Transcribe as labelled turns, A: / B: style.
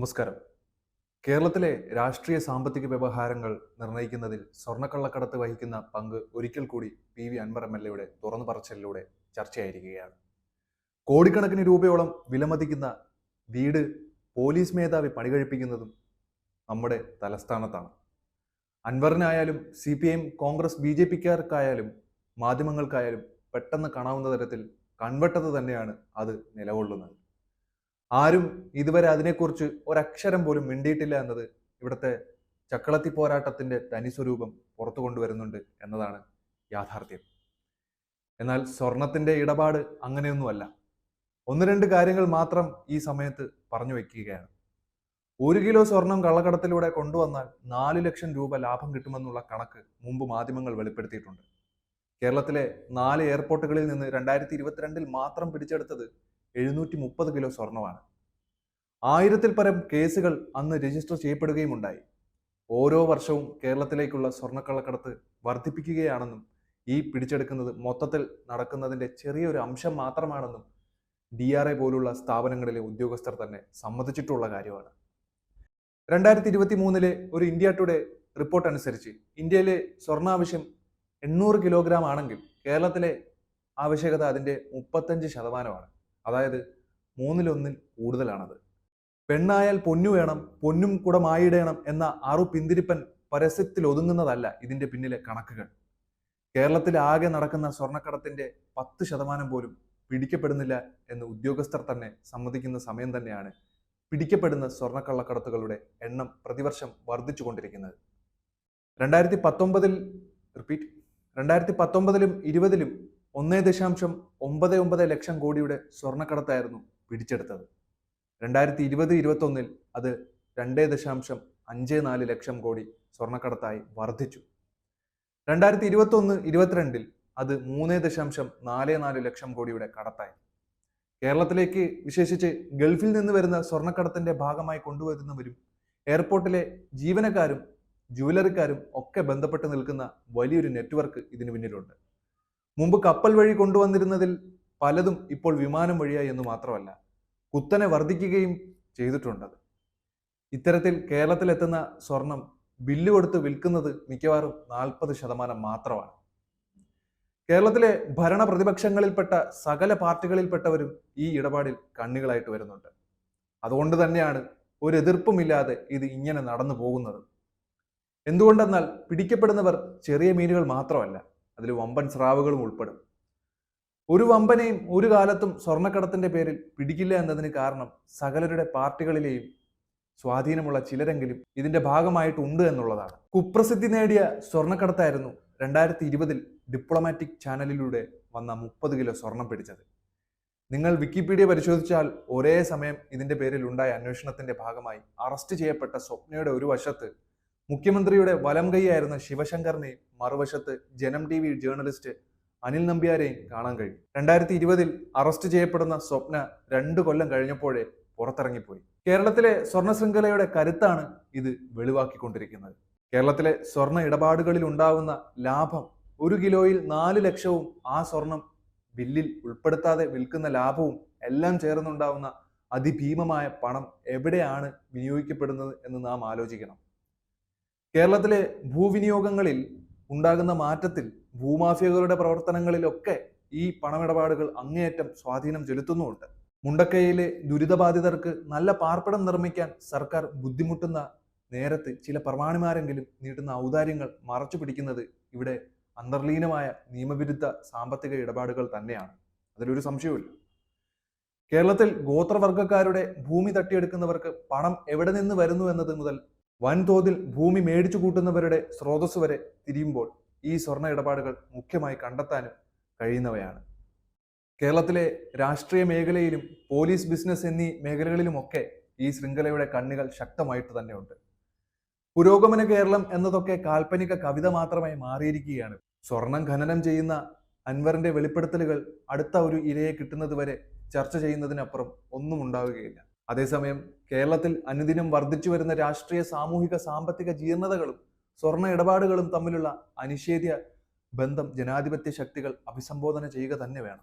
A: നമസ്കാരം. കേരളത്തിലെ രാഷ്ട്രീയ സാമ്പത്തിക വ്യവഹാരങ്ങൾ നിർണയിക്കുന്നതിൽ സ്വർണക്കള്ളക്കടത്ത് വഹിക്കുന്ന പങ്ക് ഒരിക്കൽ കൂടി P V Anwar M L എയുടെ തുറന്നു പറച്ചിലൂടെ ചർച്ചയായിരിക്കുകയാണ്. കോടിക്കണക്കിന് രൂപയോളം വിലമതിക്കുന്ന വീട് പോലീസ് മേധാവി പണികഴിപ്പിക്കുന്നതും നമ്മുടെ തലസ്ഥാനത്താണ്. അൻവറിനായാലും C P I Congress B J പിക്കാർക്കായാലും മാധ്യമങ്ങൾക്കായാലും പെട്ടെന്ന് കാണാവുന്ന തരത്തിൽ കൺവെട്ടത് തന്നെയാണ് അത് നിലകൊള്ളുന്നത്. ആരും ഇതുവരെ അതിനെക്കുറിച്ച് ഒരക്ഷരം പോലും മിണ്ടിയിട്ടില്ല എന്നത് ഇവിടുത്തെ ചക്കളത്തി പോരാട്ടത്തിന്റെ തനിസ്വരൂപം പുറത്തു കൊണ്ടുവരുന്നുണ്ട് എന്നതാണ് യാഥാർത്ഥ്യം. എന്നാൽ സ്വർണത്തിന്റെ ഇടപാട് അങ്ങനെയൊന്നുമല്ല. ഒന്ന് രണ്ട് കാര്യങ്ങൾ മാത്രം ഈ സമയത്ത് പറഞ്ഞു വെക്കുകയാണ്. ഒരു കിലോ സ്വർണം കള്ളക്കടത്തിലൂടെ കൊണ്ടുവന്നാൽ നാല് ലക്ഷം രൂപ ലാഭം കിട്ടുമെന്നുള്ള കണക്ക് മുമ്പ് മാധ്യമങ്ങൾ വെളിപ്പെടുത്തിയിട്ടുണ്ട്. കേരളത്തിലെ നാല് എയർപോർട്ടുകളിൽ നിന്ന് രണ്ടായിരത്തി ഇരുപത്തിരണ്ടിൽ മാത്രം പിടിച്ചെടുത്തത് എഴുന്നൂറ്റി മുപ്പത് കിലോ സ്വർണമാണ്. ആയിരത്തിൽ പരം കേസുകൾ അന്ന് രജിസ്റ്റർ ചെയ്യപ്പെടുകയും ഉണ്ടായി ഓരോ വർഷവും കേരളത്തിലേക്കുള്ള സ്വർണക്കള്ളക്കടത്ത് വർദ്ധിപ്പിക്കുകയാണെന്നും ഈ പിടിച്ചെടുക്കുന്നത് മൊത്തത്തിൽ നടക്കുന്നതിന്റെ ചെറിയൊരു അംശം മാത്രമാണെന്നും ഡി ആർ ഐ പോലുള്ള സ്ഥാപനങ്ങളിലെ ഉദ്യോഗസ്ഥർ തന്നെ സമ്മതിച്ചിട്ടുള്ള കാര്യമാണ്. രണ്ടായിരത്തി ഇരുപത്തി മൂന്നിലെ ഒരു ഇന്ത്യ ടുഡേ റിപ്പോർട്ട് അനുസരിച്ച് ഇന്ത്യയിലെ സ്വർണാവശ്യം എണ്ണൂറ് കിലോഗ്രാം ആണെങ്കിൽ കേരളത്തിലെ ആവശ്യകത അതിന്റെ മുപ്പത്തഞ്ച് ശതമാനമാണ്. അതായത് മൂന്നിലൊന്നിൽ കൂടുതലാണത്. പെണ്ണായാൽ പൊന്നു വേണം പൊന്നും കൂടെ മായിടേണം എന്ന ആറു പിന്തിരിപ്പൻ പരസ്യത്തിൽ ഒതുങ്ങുന്നതല്ല ഇതിന്റെ പിന്നിലെ കണക്കുകൾ. കേരളത്തിൽ ആകെ നടക്കുന്ന സ്വർണക്കടത്തിന്റെ പത്ത് ശതമാനം പോലും പിടിക്കപ്പെടുന്നില്ല എന്ന് ഉദ്യോഗസ്ഥർ തന്നെ സമ്മതിക്കുന്ന സമയം തന്നെയാണ് പിടിക്കപ്പെടുന്ന സ്വർണക്കള്ളക്കടത്തുകളുടെ എണ്ണം പ്രതിവർഷം വർദ്ധിച്ചുകൊണ്ടിരിക്കുന്നത്. രണ്ടായിരത്തി പത്തൊമ്പതിൽ റിപ്പീറ്റ് രണ്ടായിരത്തി പത്തൊമ്പതിലും ഇരുപതിലും ഒന്നേ ദശാംശം ഒമ്പത് ഒമ്പത് ലക്ഷം കോടിയുടെ സ്വർണക്കടത്തായിരുന്നു പിടിച്ചെടുത്തത്. രണ്ടായിരത്തി ഇരുപത് ഇരുപത്തൊന്നിൽ അത് രണ്ടേ ദശാംശം അഞ്ച് നാല് ലക്ഷം കോടി സ്വർണക്കടത്തായി വർദ്ധിച്ചു. രണ്ടായിരത്തി ഇരുപത്തൊന്ന് ഇരുപത്തിരണ്ടിൽ അത് മൂന്ന് ദശാംശം നാല് നാല് ലക്ഷം കോടിയുടെ കടത്തായി. കേരളത്തിലേക്ക് വിശേഷിച്ച് ഗൾഫിൽ നിന്ന് വരുന്ന സ്വർണക്കടത്തിന്റെ ഭാഗമായി കൊണ്ടുവരുന്നവരും എയർപോർട്ടിലെ ജീവനക്കാരും ജുവലറിക്കാരും ഒക്കെ ബന്ധപ്പെട്ട് നിൽക്കുന്ന വലിയൊരു നെറ്റ്വർക്ക് ഇതിനു പിന്നിലുണ്ട്. മുമ്പ് കപ്പൽ വഴി കൊണ്ടുവന്നിരുന്നതിൽ പലതും ഇപ്പോൾ വിമാനം വഴിയായി എന്ന് മാത്രമല്ല കുത്തനെ വർദ്ധിക്കുകയും ചെയ്തിട്ടുണ്ടത് ഇത്തരത്തിൽ കേരളത്തിലെത്തുന്ന സ്വർണം ബില്ല് കൊടുത്ത് വിൽക്കുന്നത് മിക്കവാറും നാൽപ്പത് ശതമാനം മാത്രമാണ്. കേരളത്തിലെ ഭരണ പ്രതിപക്ഷങ്ങളിൽപ്പെട്ട സകല പാർട്ടികളിൽപ്പെട്ടവരും ഈ ഇടപാടിൽ കണ്ണികളായിട്ട് വരുന്നുണ്ട്. അതുകൊണ്ട് തന്നെയാണ് ഒരു എതിർപ്പുമില്ലാതെ ഇത് ഇങ്ങനെ നടന്നു പോകുന്നത്. എന്തുകൊണ്ടെന്നാൽ പിടിക്കപ്പെടുന്നവർ ചെറിയ മീനുകൾ മാത്രമല്ല അതിൽ വമ്പൻ സ്രാവുകളും ഉൾപ്പെടും. ഒരു വമ്പനെയും ഒരു കാലത്തും സ്വർണക്കടത്തിന്റെ പേരിൽ പിടിക്കില്ല എന്നതിന് കാരണം സകലരുടെ പാർട്ടികളിലെയും സ്വാധീനമുള്ള ചിലരെങ്കിലും ഇതിന്റെ ഭാഗമായിട്ടുണ്ട് എന്നുള്ളതാണ്. കുപ്രസിദ്ധി നേടിയ സ്വർണക്കടത്തായിരുന്നു രണ്ടായിരത്തി ഇരുപതിൽ ഡിപ്ലോമാറ്റിക് ചാനലിലൂടെ വന്ന മുപ്പത് കിലോ സ്വർണം പിടിച്ചത്. നിങ്ങൾ വിക്കിപീഡിയ പരിശോധിച്ചാൽ ഒരേ സമയം ഇതിന്റെ പേരിൽ ഉണ്ടായ അന്വേഷണത്തിന്റെ ഭാഗമായി അറസ്റ്റ് ചെയ്യപ്പെട്ട സ്വപ്നയുടെ ഒരു വശത്ത് മുഖ്യമന്ത്രിയുടെ വലം കൈയായിരുന്ന ശിവശങ്കറിനെ മറുവശത്ത് Janam T V journalist Anil നമ്പ്യാരെയും കാണാൻ കഴിയും. രണ്ടായിരത്തി ഇരുപതിൽ അറസ്റ്റ് ചെയ്യപ്പെടുന്ന സ്വപ്ന രണ്ടു കൊല്ലം കഴിഞ്ഞപ്പോഴേ പുറത്തിറങ്ങിപ്പോയി. കേരളത്തിലെ സ്വർണ ശൃംഖലയുടെ കരുത്താണ് ഇത് വെളിവാക്കിക്കൊണ്ടിരിക്കുന്നത്. കേരളത്തിലെ സ്വർണ ഇടപാടുകളിൽ ഉണ്ടാകുന്ന ലാഭം ഒരു കിലോയിൽ നാല് ലക്ഷവും ആ സ്വർണം ബില്ലിൽ ഉൾപ്പെടുത്താതെ വിൽക്കുന്ന ലാഭവും എല്ലാം ചേർന്നുണ്ടാവുന്ന അതിഭീമമായ പണം എവിടെയാണ് വിനിയോഗിക്കപ്പെടുന്നത് എന്ന് നാം ആലോചിക്കണം. കേരളത്തിലെ ഭൂവിനിയോഗങ്ങളിൽ ഉണ്ടാകുന്ന മാറ്റത്തിൽ ഭൂമാഫിയകളുടെ പ്രവർത്തനങ്ങളിലൊക്കെ ഈ പണമിടപാടുകൾ അങ്ങേയറ്റം സ്വാധീനം ചെലുത്തുന്നുമുണ്ട്. മുണ്ടക്കയിലെ ദുരിതബാധിതർക്ക് നല്ല പാർപ്പിടം നിർമ്മിക്കാൻ സർക്കാർ ബുദ്ധിമുട്ടുന്ന നേരത്ത് ചില പ്രമാണിമാരെങ്കിലും നീട്ടുന്ന ഔദാര്യങ്ങൾ മറച്ചു പിടിക്കുന്നത് ഇവിടെ അന്തർലീനമായ നിയമവിരുദ്ധ സാമ്പത്തിക ഇടപാടുകൾ തന്നെയാണ്. അതിലൊരു സംശയവുമില്ല. കേരളത്തിൽ ഗോത്രവർഗക്കാരുടെ ഭൂമി തട്ടിയെടുക്കുന്നവർക്ക് പണം എവിടെ നിന്ന് വരുന്നു എന്നത് മുതൽ വൻതോതിൽ ഭൂമി മേടിച്ചു കൂട്ടുന്നവരുടെ സ്രോതസ് വരെ തിരിയുമ്പോൾ ഈ സ്വർണ ഇടപാടുകൾ മുഖ്യമായി കണ്ടെത്താനും കഴിയുന്നവയാണ്. കേരളത്തിലെ രാഷ്ട്രീയ മേഖലയിലും പോലീസ് ബിസിനസ് എന്നീ മേഖലകളിലുമൊക്കെ ഈ ശൃംഖലയുടെ കണ്ണുകൾ ശക്തമായിട്ട് തന്നെയുണ്ട്. പുരോഗമന കേരളം എന്നതൊക്കെ കാൽപ്പനിക കവിത മാത്രമായി മാറിയിരിക്കുകയാണ്. സ്വർണം ഖനനം ചെയ്യുന്ന അൻവറിന്റെ വെളിപ്പെടുത്തലുകൾ അടുത്ത ഒരു ഇരയെ കിട്ടുന്നത് വരെ ചർച്ച ചെയ്യുന്നതിനപ്പുറം ഒന്നും ഉണ്ടാവുകയില്ല. അതേസമയം കേരളത്തിൽ അനുദിനം വർദ്ധിച്ചു വരുന്ന രാഷ്ട്രീയ സാമൂഹിക സാമ്പത്തിക ജീർണതകളും സ്വർണ ഇടപാടുകളും തമ്മിലുള്ള അനിഷേധ്യ ബന്ധം ജനാധിപത്യ ശക്തികൾ അഭിസംബോധന ചെയ്യുക തന്നെ വേണം.